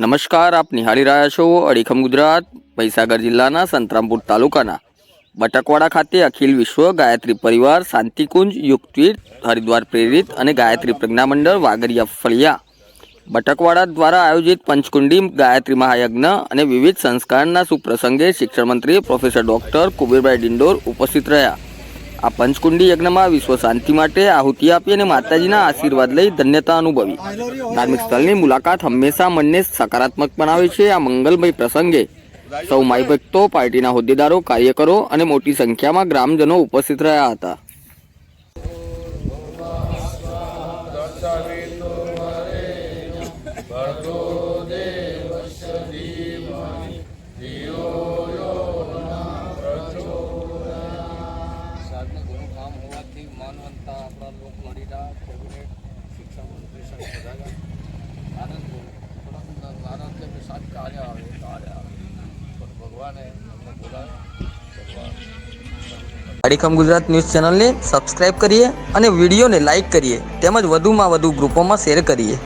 નમસ્કાર, આપ નિહાળી રહ્યા છો અડીખમ ગુજરાત, મહીસાગર જિલ્લાના સંતરામપુર તાલુકાના બટકવાડા ખાતે અખિલ વિશ્વ ગાયત્રી પરિવાર શાંતિકુંજ યુગતીર્થ હરિદ્વાર પ્રેરિત અને ગાયત્રી પ્રજ્ઞામંડળ વાગરિયા ફળિયા બટકવાડા દ્વારા આયોજિત પંચકુંડી ગાયત્રી મહાયજ્ઞ અને વિવિધ સંસ્કારના સુપ્રસંગે શિક્ષણ મંત્રી પ્રોફેસર ડૉક્ટર કુબેરભાઈ ડિંડોર ઉપસ્થિત રહ્યા. આ પંચકુંડી યજ્ઞમાં વિશ્વ શાંતિ માટે આહુતિ આપી અને માતાજીના આશીર્વાદ લઈ ધન્યતા અનુભવી. ધાર્મિક સ્થળની મુલાકાત હંમેશા મનને સકારાત્મક બનાવે છે. આ મંગલમય પ્રસંગે સૌ માઈ ભક્તો પાર્ટીના હોદ્દેદારો, કાર્યકરો અને મોટી સંખ્યામાં ગ્રામજનો ઉપસ્થિત રહ્યા હતા. સાહેબને હોવાથી માનવંતા આપણા લોક લડીના કેબિનેટ શિક્ષણ મંત્રી આનંદ આનંદ સાથ કાર્ય આવે કાર્ય પણ ભગવાને અમને બોલાવે ભગવાન. અડીખમ ગુજરાત ન્યૂઝ ચેનલને સબસ્ક્રાઇબ કરીએ અને વિડીયોને લાઇક કરીએ. તેમજ વધુમાં વધુ ગ્રુપોમાં શેર કરીએ.